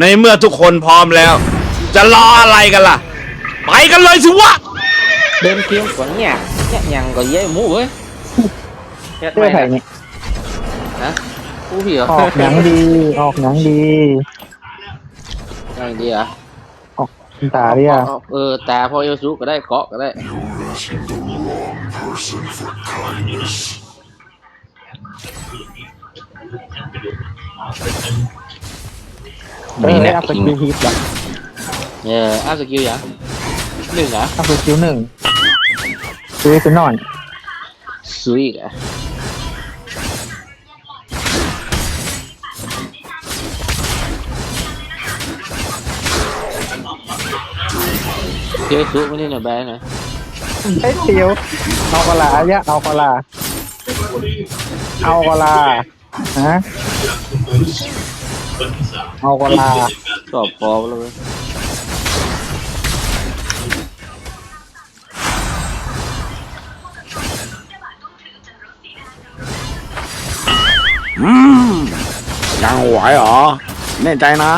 ในเมื่อทุกคนพร้อมแล้ว จะรออะไรกันล่ะ ไปกันเลยสิวะ Đêm kiếm của nhà Nhẹ nhàng có dễ mũ ấy Hết เสื้อ mày ไผ่ này นี่ Hả? Cú hiểu ออกหนังดี ออกหนังดี Này đi à ออกตาเรีย Ờ, Ừ tà phô yêu sú cái đây có cái đây เอออัพสกิลฮิตอะ Yeah áp skill vậy Đừng hả อัพสกิลหนึ่งซื้อไปหน่อย Suy cả Chơi sú mới nên là bé này ไอ้เตียวเอากะลาเนี่ยเอากะลาเอากะลาฮะ เอากะลา Có phô luôn อืมยังไหวเหรอ แน่ใจนะ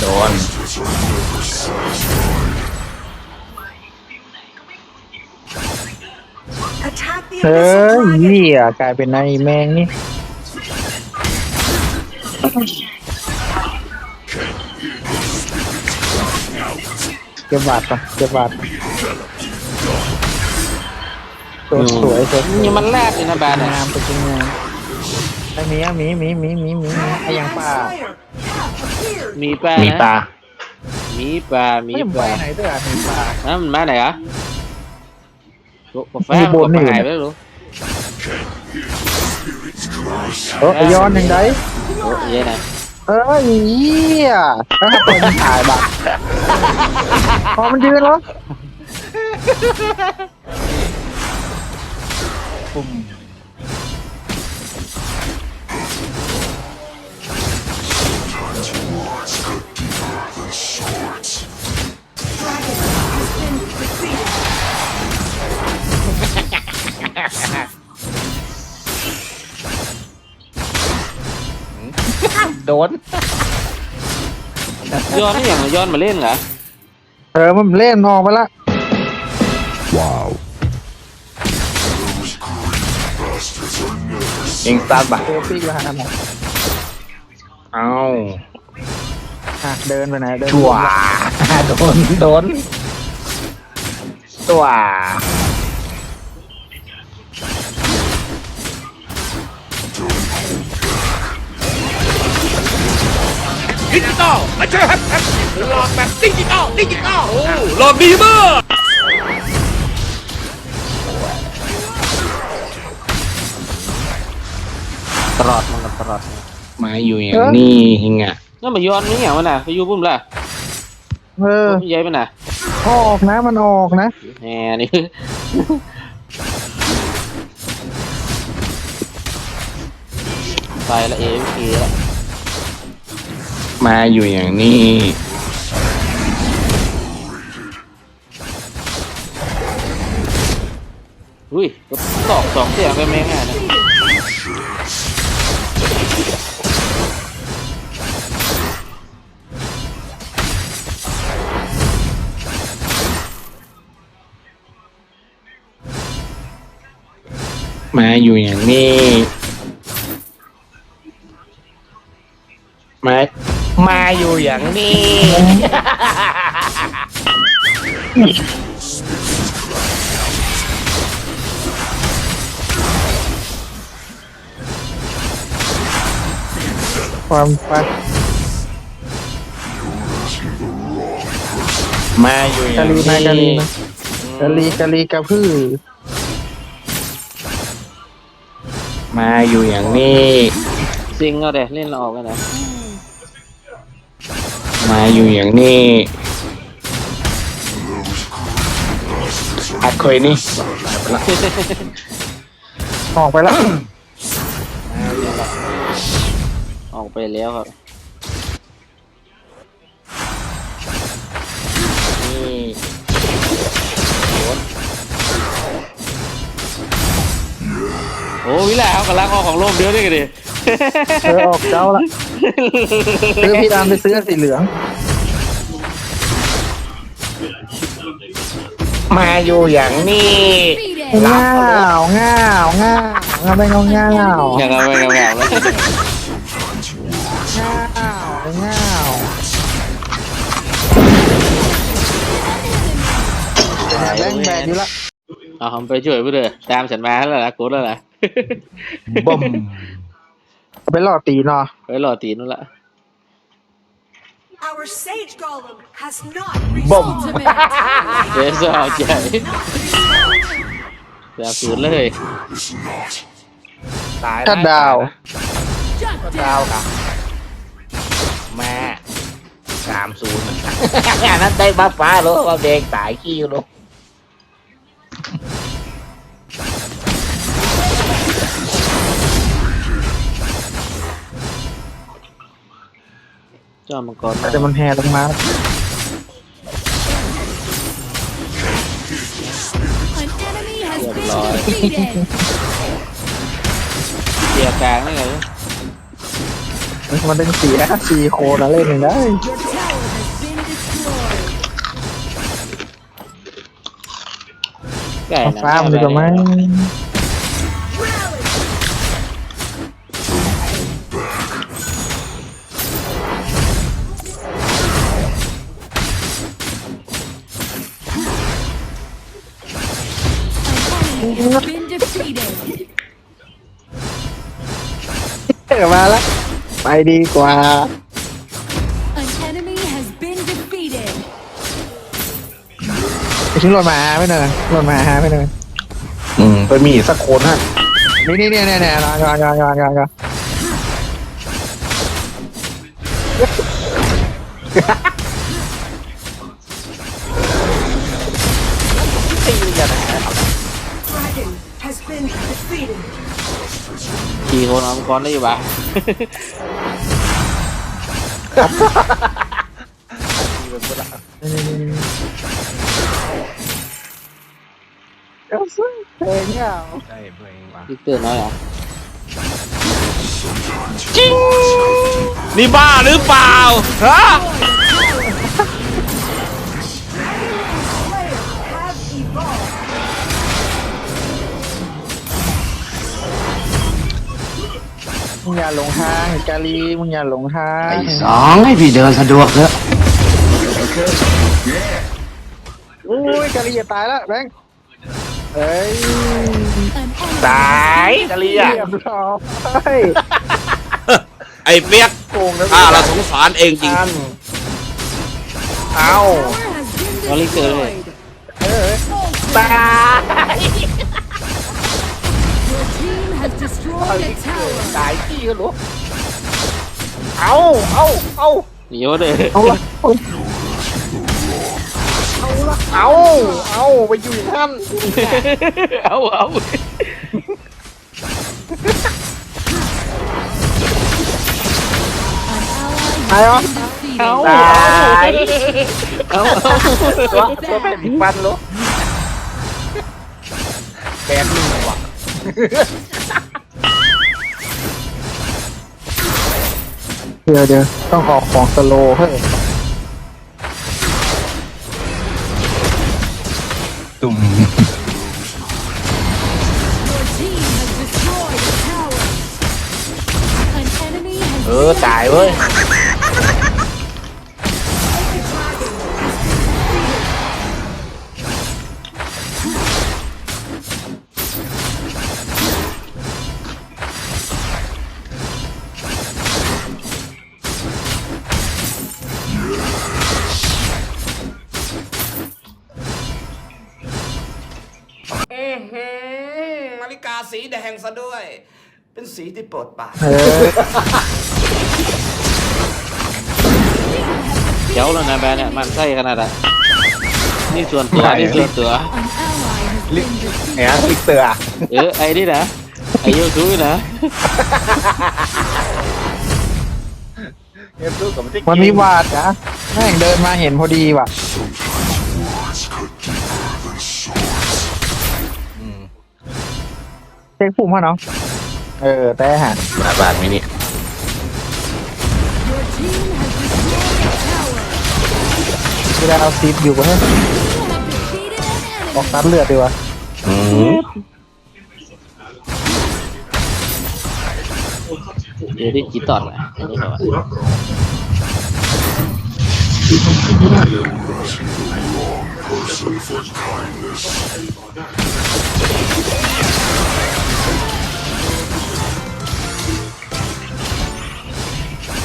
โดน เฮ้ยเหี้ยกลายเป็นนายแมงนี่เก็บบาทก่อนเก็บบาทสวยสวยสวย Nhưng mà lát thì nó bà งา này มเป็นจริงงามไอ้หมีอะหมีหมีหมีหมีหมีไอ้ยังป่า Mì bà มี nè. ปลา Mì bà, ไม่ mì ไป bà ไหนด้วยอะหมีป่า Đó, mình má này hả? Ủa, Có phá Đi không? buồn Có đi. hài đó luôn เออไอ้ย้อนยังไง Ủa, vậy nè เอ้ยเหี้ยแล้วถ้าเป็นถ่ายบัตรพอมันยืนแล้วปุ่ม โดน ย้อนนี่อย่างย้อนมาเล่นเหรอเออมันเล่นออกไปละเองซัดปะเซลฟี่อยู่หันมาเอาอะเดินไปไหนเดินชัวโดน โดนตัว ดิจิตอลมาเจอครับหลอกแบบดิจิตอลดิจิตอลโอ้หลอกดีมากตลอดมันก็ตลอดมาอยู่อย่างนี้หิงอะนั่นมาย้อนนี่อย่างมันน่ะไปอยู่ปุ่มล่ะเออผมย้ายมันน่ะออกนะมันออกนะแหมนี่ไปละเอฟเคละ มาอยู่อย่างนี้อุ้ยก็ตอกสองเสียงไปแม่งอะนะมาอยู่อย่างนี้มา มาอยู่อย่างนี้ ความไปมาอยู่อกะย่างลีนี้มากะลีมากะลีกะลีกะพือมาอยู่อย่างนี้ ซิงเอาเด็เล่นเราออกกันนะมา อยู่อย่างนี้อัดเคยนี่ออกไปแล้วออกไปแล้วครับ นี่โอ้วิลาเขากำลังออกของโลกเดียวด้วยกันดิ เธอออกเจ้าละ ซื้อพี่ดำไปซื้อสีเหลือง มาอยู่อย่างนี้ง่าวง่าวง่าวง่าวไปงงง่าวง่าวอย่างเอาไปกับแบบเลยง่าวแบงแบกอยู่ละเอาผมไปช่วยเพื่อนตามฉันมาแล้วล่ะกูแล้วล่ะบ่ม ไปหล่อตีเนาะไปรอตีนู่นละ Our sage golem has not บ่มเดี๋ยวจะเอาใจจะสูนเลยตายถ้าดาวดาวค่ะแม่สามศูนย์อันนั้นได้มาฟ้าหรอว่าเด็กตายขี้หรอ จ้ามังกรมาแต่มันแห่ลงมา An enemy has Good been lord. defeated. เกียร์กลางนี่ไงมันเป็นสีนะสีโคนะเล่นหนึ่งได้ Your tower has been destroyed. ไก่นะฟ้ามันจะไหม An enemy has been defeated. เออมาแล้วไปดีกว่า An enemy has been defeated. ไปชิ้นรถมาหาไม่เนินรถมาหาไม่เนินอืมไปมีสักคนฮะนี่นี่นี่นี่นี่รอนรอนรอนรอนรอนตี คนเอามังกรได้อยู่ปะ เออเนี่ยได้เพลงาพิกเตอร์น้อยเหรอนี่บ้าหรือเปล่าฮะ หลงทางกาลีมึงอย่าหลงทางสองให้พี่เดินสะดวกเถอะอุ้ยกาลีอย่าตายแล้วแบงค์เอ้ย An enemy ตายกะลีอะเรียบร้อยไอ้เปียกโกงนะข้าละสงสารเองจริงอันเอา tower has been Có lý tưởng này. destroyed. เออตาย Your team has destroyed a tower. ตายขี้ก็รู้ เอาเอาเอาหนีวะเด้อเอาละเอาเอาไปอยู่อย่างนั้นเอาเอา An ally ตายเหรอ has been defeated. เอาตายเอาเอาตัวตัวแผ่นดินฟันรู้แปดหนึ่งว่ะ เดี๋ยวเดี๋ยวต้องออกของสโลว์เฮ้ยตุ่ม Your team has destroyed a tower. An enemy has เออ ตายเว้ยน สีแดงซะด้วย เป็นสีที่โปรดปรานเออเจ้าแล้วนะแบรนด์เนี่ยมันไส้ขนาดอะนี่ส่วนตัวนี่ส่วนตัว an ally has been defeated. เนี่ยลิกเตอร์เออไอ้นี่นะไอ้ยูทูบนะเนี่ยสู้กับที่มันมีวาดนะแม่งเดินมาเห็นพอดีว่ะ เช็คปุ่มฮะเนาะเออ แต่หาบาทบาทไหมเนี่ย Your team has destroyed a tower. เวลาเอาซีดอยู่ก็ให้ You have defeated an ออก enemy. ตัดเลือดดีกว่าอืมเดี๋ยวได้กี่ตอนอะอันนี้เหรอวะ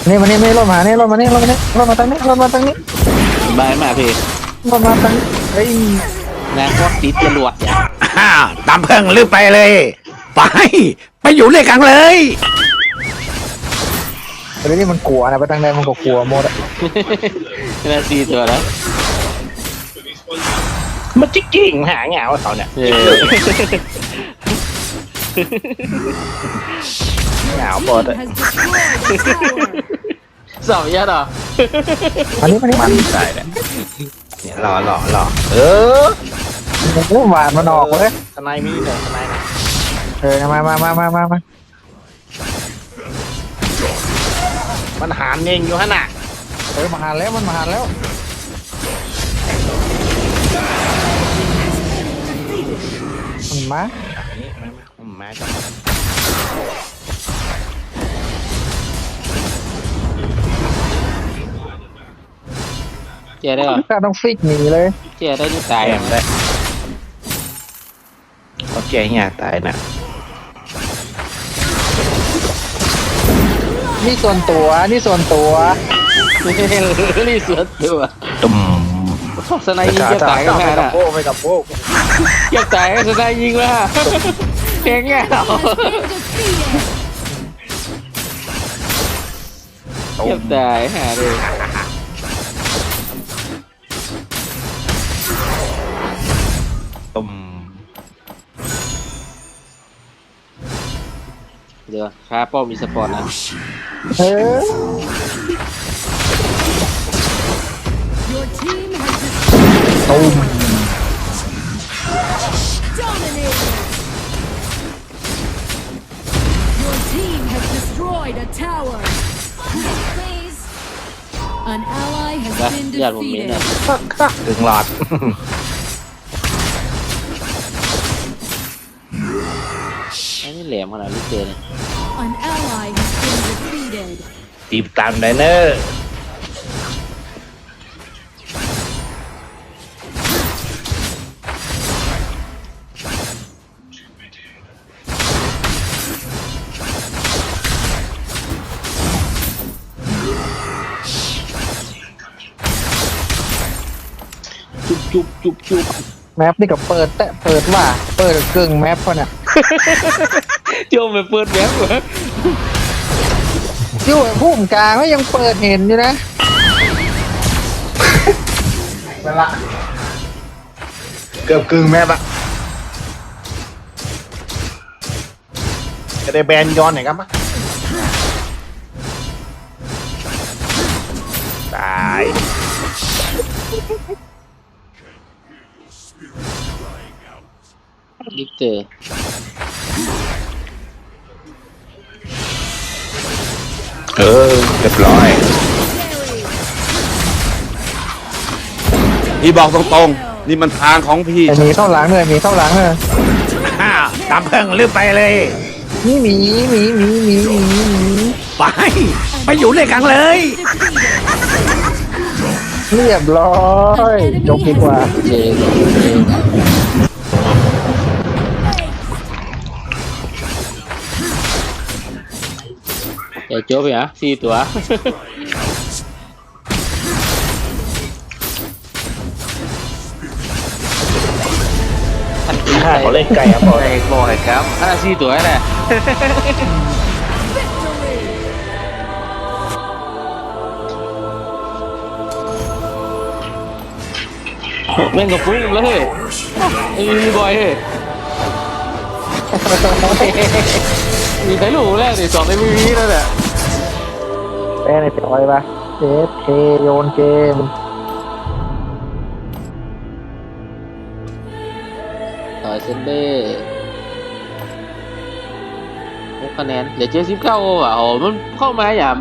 นี่มานี่ไม่รถมานี่รถมานี่รถมานี่รถมาทางนี้รถมาทางนี้บายมากพี่รถมาทางนี้เฮ้ยแรงพวกติดจรวดเนี่ยอ้าวตามเพิ่งลืมไปเลย ไป ไปอยู่ด้วยกันเลยเดี๋ยวนี้มันกลัวนะไปทางใดมันก็กลัวหมดอะนาซีตัวแล้วมันจิกกิ่งหาเหงาเขาเนี่ยเออเหงา Your หมด team has destroyed a tower. สองยัดเหรออันนี้มันนี่มัมันนใส่เนี่ยเนี่ยรอรอรอเออโอ้หวานมันออกเลยทนายมีเนี่ยทนายนะเออมามามามามามามันหามเองอยู่ฮะน่ะเออมาหาแล้วมันมาหาแล้วมันมาอันนี้มามาผมมาจับ จ๊ได้เหรอก็ต้องฟิกหนีเลยเจ๊ได้นี่ตายแออะมได้เขาแก่เหี้ยตายนะนี่ส่วนตัวนี่ส่วนตัวรีสวนตัวตุ่มสไนยิงจะตายกันแน่กับน่ะโป้ไปกับโป้จะตายก็สไนยิงละเก่งแง่ Has been defeated. จะตายหาเลย ตุ่มเดี๋ยวคาป้อมมีสปอร์ตนะเออ Your team has destroyed. ตูม Dominated. Your team has destroyed a tower. Please. An ally has นะ been ญาติผมมี defeated. นะ ถึงหลอด ลมขนาดนี้เกิน An ally has been defeated. ตีบตามไดเนอร์จุบจุบจุบจุบแมปนี่ก็เปิด แต่เปิดว่า เปิดเกึ่งแมปพอเนี่ย โจมไปเปิดแว็บเหรออยู่ไอ้พุ่มกลางก็ยังเปิดเห็นอยู่นะเกือบกึ่งแม่ปะจะได้แบนย้อนหน่อยครับปะตายลิกเตอร์ พี่บอกตรงๆ นี่มันทางของพี่ไอ้หมีเข้าหลังเลยหมีเข้าหลังเลยอ้าวตามเพิ่งลืมไปเลยนี่หมีหมีหมีหมีหมีหมีไป ไปอยู่ด้วยกันเลย Defeated. เรียบร้อยจบดีกว่าเจ๊อย่าโจ๊บไปฮะสี่ตัว ถ้าเขาเล่นไก่อะบอกไก่บ่อยครับอ่าสี่ตัวแหละแม่งกับฟุ้งแล้วเฮ้ยไอ้มีบอยเฮ้ยมีใครรู้แล้วดิสองในวีวีแล้วแหละแป้ในปล่อยปะเจฟเคโยนเกม เซนเบ้คะแนนเหลือเจ็ดสิบเก้าอะโอ้มันเข้ามาอย่าง